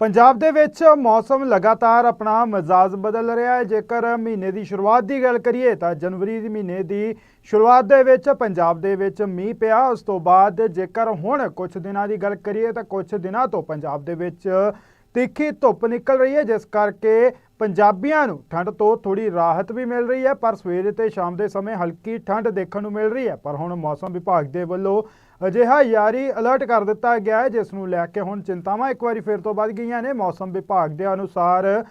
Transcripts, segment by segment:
ਪੰਜਾਬ ਦੇ ਵਿੱਚ ਮੌਸਮ ਲਗਾਤਾਰ ਆਪਣਾ ਮਜ਼ਾਜ ਬਦਲ ਰਿਹਾ ਹੈ। ਜੇਕਰ ਮਹੀਨੇ ਦੀ ਸ਼ੁਰੂਆਤ ਦੀ ਗੱਲ ਕਰੀਏ ਤਾਂ ਜਨਵਰੀ ਦੇ ਮਹੀਨੇ ਦੀ ਸ਼ੁਰੂਆਤ ਦੇ ਵਿੱਚ ਪੰਜਾਬ ਦੇ ਵਿੱਚ ਮੀਂਹ ਪਿਆ। ਉਸ ਤੋਂ ਬਾਅਦ ਜੇਕਰ ਹੁਣ ਕੁਝ ਦਿਨਾਂ ਦੀ ਗੱਲ ਕਰੀਏ ਤਾਂ ਕੁਝ ਦਿਨਾਂ ਤੋਂ ਪੰਜਾਬ ਦੇ ਵਿੱਚ ਤਿੱਖੀ ਧੁੱਪ ਨਿਕਲ ਰਹੀ ਹੈ, ਜਿਸ ਕਰਕੇ ਪੰਜਾਬੀਆਂ ਨੂੰ ਠੰਡ ਤੋਂ ਥੋੜੀ ਰਾਹਤ ਵੀ ਮਿਲ ਰਹੀ ਹੈ, ਪਰ ਸਵੇਰੇ ਤੇ ਸ਼ਾਮ ਦੇ ਸਮੇਂ ਹਲਕੀ ਠੰਡ ਦੇਖਣ ਨੂੰ ਮਿਲ ਰਹੀ ਹੈ। ਪਰ ਹੁਣ ਮੌਸਮ ਵਿਭਾਗ ਦੇ ਵੱਲੋਂ ਅਜਿਹਾ ਯਾਰੀ ਅਲਰਟ ਕਰ ਦਿੱਤਾ ਗਿਆ ਹੈ, ਜਿਸ ਨੂੰ ਲੈ ਕੇ ਹੁਣ ਚਿੰਤਾਵਾਂ ਇੱਕ ਵਾਰੀ ਫਿਰ ਤੋਂ ਵੱਧ ਗਈਆਂ ਨੇ। ਮੌਸਮ ਵਿਭਾਗ ਦੇ ਅਨੁਸਾਰ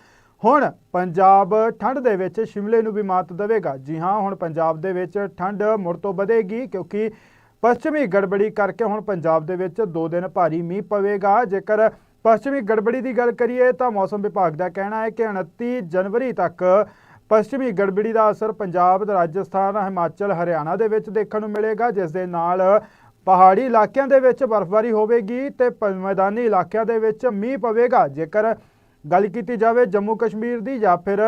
ਹੁਣ ਪੰਜਾਬ ਠੰਡ ਦੇ ਵਿੱਚ ਸ਼ਿਮਲੇ ਨੂੰ ਵੀ ਮਾਤ ਦੇਵੇਗਾ। ਜੀ ਹਾਂ, ਹੁਣ ਪੰਜਾਬ ਦੇ ਵਿੱਚ ਠੰਡ ਮੁੜ ਤੋਂ ਵਧੇਗੀ, ਕਿਉਂਕਿ ਪੱਛਮੀ ਗੜਬੜੀ ਕਰਕੇ ਹੁਣ ਪੰਜਾਬ ਦੇ ਵਿੱਚ 2 ਦਿਨ ਭਾਰੀ ਮੀਂਹ ਪਵੇਗਾ। ਜੇਕਰ ਪੱਛਮੀ ਗੜਬੜੀ ਦੀ ਗੱਲ ਕਰੀਏ ਤਾਂ ਮੌਸਮ ਵਿਭਾਗ ਦਾ ਕਹਿਣਾ ਹੈ ਕਿ 29 ਜਨਵਰੀ ਤੱਕ ਪੱਛਮੀ ਗੜਬੜੀ ਦਾ ਅਸਰ ਪੰਜਾਬ ਰਾਜਸਥਾਨ, ਹਿਮਾਚਲ, ਹਰਿਆਣਾ ਦੇ ਵਿੱਚ ਦੇਖਣ ਨੂੰ ਮਿਲੇਗਾ, ਜਿਸ ਦੇ ਨਾਲ ਪਹਾੜੀ ਇਲਾਕਿਆਂ ਦੇ ਵਿੱਚ ਬਰਫ਼ਬਾਰੀ ਹੋਵੇਗੀ ਤੇ ਪ- ਮੈਦਾਨੀ ਇਲਾਕਿਆਂ ਦੇ ਵਿੱਚ ਮੀਂਹ ਪਵੇਗਾ। ਜੇਕਰ ਗੱਲ ਕੀਤੀ ਜਾਵੇ ਜੰਮੂ ਕਸ਼ਮੀਰ ਦੀ ਜਾਂ ਫਿਰ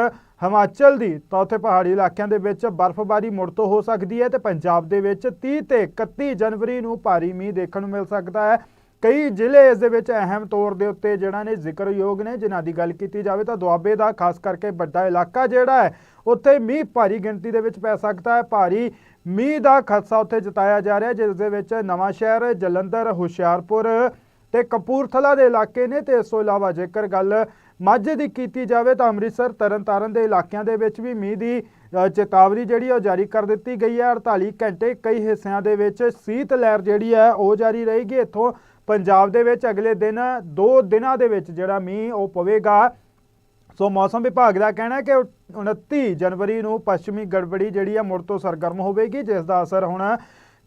ਹਿਮਾਚਲ ਦੀ, ਤਾਂ ਉੱਥੇ ਪਹਾੜੀ ਇਲਾਕਿਆਂ ਦੇ ਵਿੱਚ ਬਰਫ਼ਬਾਰੀ ਮੁੜ ਤੋਂ ਹੋ ਸਕਦੀ ਹੈ ਤੇ ਪੰਜਾਬ ਦੇ ਵਿੱਚ 30 ਤੇ 31 ਜਨਵਰੀ ਨੂੰ ਭਾਰੀ ਮੀਂਹ ਦੇਖਣ ਨੂੰ ਮਿਲ ਸਕਦਾ ਹੈ। ਕਈ ਜ਼ਿਲ੍ਹੇ ਇਸ ਦੇ ਵਿੱਚ ਅਹਿਮ ਤੌਰ ਦੇ ਉੱਤੇ ਜਿਹੜਾ ਨੇ ਜ਼ਿਕਰਯੋਗ ਨੇ, ਜਿਨ੍ਹਾਂ ਦੀ ਗੱਲ ਕੀਤੀ ਜਾਵੇ ਤਾਂ ਦੁਆਬੇ ਦਾ, ਖਾਸ ਕਰਕੇ ਵੱਡਾ ਇਲਾਕਾ ਜਿਹੜਾ ਹੈ, ਉੱਥੇ ਮੀਂਹ ਭਾਰੀ ਗਿਣਤੀ ਦੇ ਵਿੱਚ ਪੈ ਸਕਦਾ ਹੈ। ਭਾਰੀ ਮੀਂਹ ਦਾ ਖਦਸ਼ਾ ਉੱਥੇ ਜਤਾਇਆ ਜਾ ਰਿਹਾ, ਜਿਸ ਦੇ ਵਿੱਚ ਨਵਾਂ ਸ਼ਹਿਰ ਜਲੰਧਰ, ਹੁਸ਼ਿਆਰਪੁਰ ਤੇ ਕਪੂਰਥਲਾ ਦੇ ਇਲਾਕੇ ਨੇ ਤੇ ਇਸ ਤੋਂ ਇਲਾਵਾ ਜੇਕਰ ਗੱਲ ਮਾਝੇ ਦੀ ਕੀਤੀ ਜਾਵੇ ਤਾਂ ਅੰਮ੍ਰਿਤਸਰ, ਤਰਨਤਾਰਨ ਦੇ ਇਲਾਕਿਆਂ ਦੇ ਵਿੱਚ ਵੀ ਮੀਂਹ ਦੀ ਚੇਤਾਵਨੀ ਜਿਹੜੀ ਉਹ ਜਾਰੀ ਕਰ ਦਿੱਤੀ ਗਈ ਹੈ। 48 ਘੰਟੇ ਕਈ ਹਿੱਸਿਆਂ ਦੇ ਵਿੱਚ ਸੀਤ ਲਹਿਰ ਜਿਹੜੀ ਹੈ ਉਹ ਜਾਰੀ ਰਹੇਗੀ। ਇੱਥੋਂ ਪੰਜਾਬ ਦੇ ਵਿੱਚ ਅਗਲੇ ਦਿਨ 2 ਦਿਨਾਂ ਦੇ ਵਿੱਚ ਜਿਹੜਾ ਮੀਂਹ ਉਹ ਪਵੇਗਾ। ਸੋ ਮੌਸਮ ਵਿਭਾਗ ਦਾ ਕਹਿਣਾ ਹੈ ਕਿ 29 ਜਨਵਰੀ ਨੂੰ ਪੱਛਮੀ ਗੜਬੜੀ ਜਿਹੜੀ ਆ ਮੁੜ ਤੋਂ ਸਰਗਰਮ ਹੋਵੇਗੀ, ਜਿਸ ਦਾ ਅਸਰ ਹੁਣ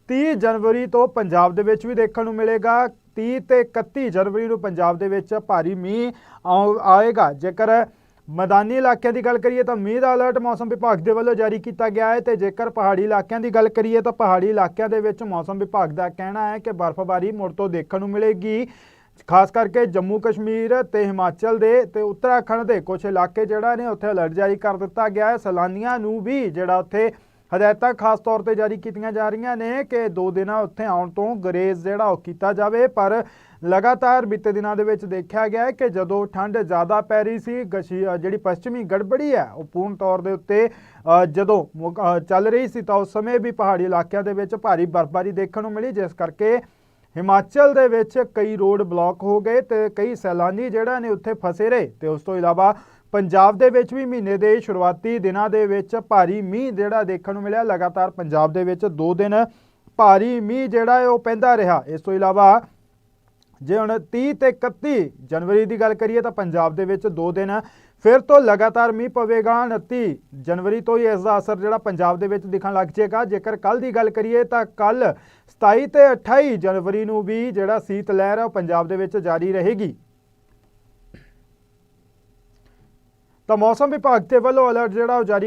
30 ਜਨਵਰੀ ਤੋਂ ਪੰਜਾਬ ਦੇ ਵਿੱਚ ਵੀ ਦੇਖਣ ਨੂੰ ਮਿਲੇਗਾ। 30 ਤੇ 31 ਜਨਵਰੀ ਨੂੰ ਪੰਜਾਬ ਦੇ ਵਿੱਚ ਭਾਰੀ ਮੀਂਹ ਆਉ- ਆਏਗਾ। ਜੇਕਰ ਮੈਦਾਨੀ ਇਲਾਕਿਆਂ ਦੀ ਗੱਲ ਕਰੀਏ ਤਾਂ ਮੀਂਹ ਦਾ ਅਲਰਟ ਮੌਸਮ ਵਿਭਾਗ ਦੇ ਵੱਲੋਂ ਜਾਰੀ ਕੀਤਾ ਗਿਆ ਹੈ ਤੇ ਜੇਕਰ ਪਹਾੜੀ ਇਲਾਕਿਆਂ ਦੀ ਗੱਲ ਕਰੀਏ ਤਾਂ ਪਹਾੜੀ ਇਲਾਕਿਆਂ ਦੇ ਵਿੱਚ ਮੌਸਮ ਵਿਭਾਗ ਦਾ ਕਹਿਣਾ ਹੈ ਕਿ ਬਰਫ਼ਬਾਰੀ ਮੁੜ ਤੋਂ ਦੇਖਣ ਨੂੰ ਮਿਲੇਗੀ। ਖਾਸ ਕਰਕੇ ਜੰਮੂ ਕਸ਼ਮੀਰ ਤੇ ਹਿਮਾਚਲ ਦੇ ਤੇ ਉੱਤਰਾਖੰਡ ਦੇ ਕੁਝ ਇਲਾਕੇ ਜਿਹੜਾ ਨੇ ਉੱਥੇ ਅਲਰਟ ਜਾਰੀ ਕਰ ਦਿੱਤਾ ਗਿਆ ਹੈ। ਸੈਲਾਨੀਆਂ ਨੂੰ ਵੀ ਜਿਹੜਾ ਉੱਥੇ ਹਦਾਇਤਾਂ ਖਾਸ ਤੌਰ ਤੇ ਜਾਰੀ ਕੀਤੀਆਂ ਜਾ ਰਹੀਆਂ ਨੇ ਕਿ ਦੋ ਦਿਨਾਂ ਉੱਥੇ ਆਉਣ ਤੋਂ ਗਰੇਜ਼ ਜਿਹੜਾ ਉਹ ਕੀਤਾ ਜਾਵੇ, ਪਰ ਲਗਾਤਾਰ ਬੀਤੇ ਦਿਨਾਂ ਦੇ ਵਿੱਚ ਦੇਖਿਆ ਗਿਆ ਕਿ ਜਦੋਂ ਠੰਡ ਜ਼ਿਆਦਾ ਪੈ ਰਹੀ ਸੀ, ਗਸ਼ੀ- ਜਿਹੜੀ ਪੱਛਮੀ ਗੜਬੜੀ ਹੈ, ਉਹ ਪੂਰਨ ਤੌਰ ਦੇ ਉੱਤੇ ਜਦੋਂ ਮੁਕ- ਚੱਲ ਰਹੀ ਸੀ, ਤਾਂ ਉਸ ਸਮੇਂ ਵੀ ਪਹਾੜੀ ਇਲਾਕਿਆਂ ਦੇ ਵਿੱਚ ਭਾਰੀ ਬਰਫ਼ਬਾਰੀ ਦੇਖਣ ਨੂੰ ਮਿਲੀ, ਜਿਸ ਕਰਕੇ ਹਿਮਾਚਲ ਦੇ ਵਿੱਚ ਕਈ ਰੋਡ ਬਲਾਕ ਹੋ ਗਏ ਤੇ ਕਈ ਸੈਲਾਨੀ ਜਿਹੜਾ ਨੇ ਉੱਥੇ ਫਸੇ ਰਹੇ। ਤੇ ਉਸ ਤੋਂ ਇਲਾਵਾ ਪੰਜਾਬ ਦੇ ਵਿੱਚ ਵੀ ਮਹੀਨੇ ਦੇ ਸ਼ੁਰੂਆਤੀ ਦਿਨਾਂ ਦੇ ਵਿੱਚ ਭਾਰੀ ਮੀਂਹ ਜਿਹੜਾ ਦੇਖਣ ਨੂੰ ਮਿਲਿਆ। ਲਗਾਤਾਰ ਪੰਜਾਬ ਦੇ ਵਿੱਚ 2 ਦਿਨ ਭਾਰੀ ਮੀਂਹ ਜਿਹੜਾ ਹੈ ਉਹ ਪੈਂਦਾ ਰਿਹਾ। ਇਸ ਤੋਂ ਇਲਾਵਾ ਜੇ ਹੁਣ 30 ਤੇ 31 ਜਨਵਰੀ ਦੀ ਗੱਲ ਕਰੀਏ ਤਾਂ ਪੰਜਾਬ ਦੇ ਵਿੱਚ 2 ਦਿਨ ਫਿਰ ਤੋਂ ਲਗਾਤਾਰ ਮੀਂਹ ਪਵੇਗਾ। 29 ਜਨਵਰੀ ਤੋਂ ਹੀ ਇਸ ਦਾ ਅਸਰ ਜਿਹੜਾ ਪੰਜਾਬ ਦੇ ਵਿੱਚ ਦਿਖਣ ਲੱਗ ਜਾਏਗਾ। ਜੇਕਰ ਕੱਲ ਦੀ ਗੱਲ ਕਰੀਏ ਤਾਂ ਕੱਲ 27 ਤੇ 28 ਜਨਵਰੀ ਨੂੰ ਵੀ ਜਿਹੜਾ ਸੀਤ ਲਹਿਰ ਹੈ ਉਹ ਪੰਜਾਬ ਦੇ ਵਿੱਚ ਜਾਰੀ ਰਹੇਗੀ। ਤਾਂ ਮੌਸਮ ਵਿਭਾਗ ਦੇ ਵੱਲੋਂ ਅਲਰਟ ਜਿਹੜਾ ਉਹ ਜਾਰੀ ਕਰ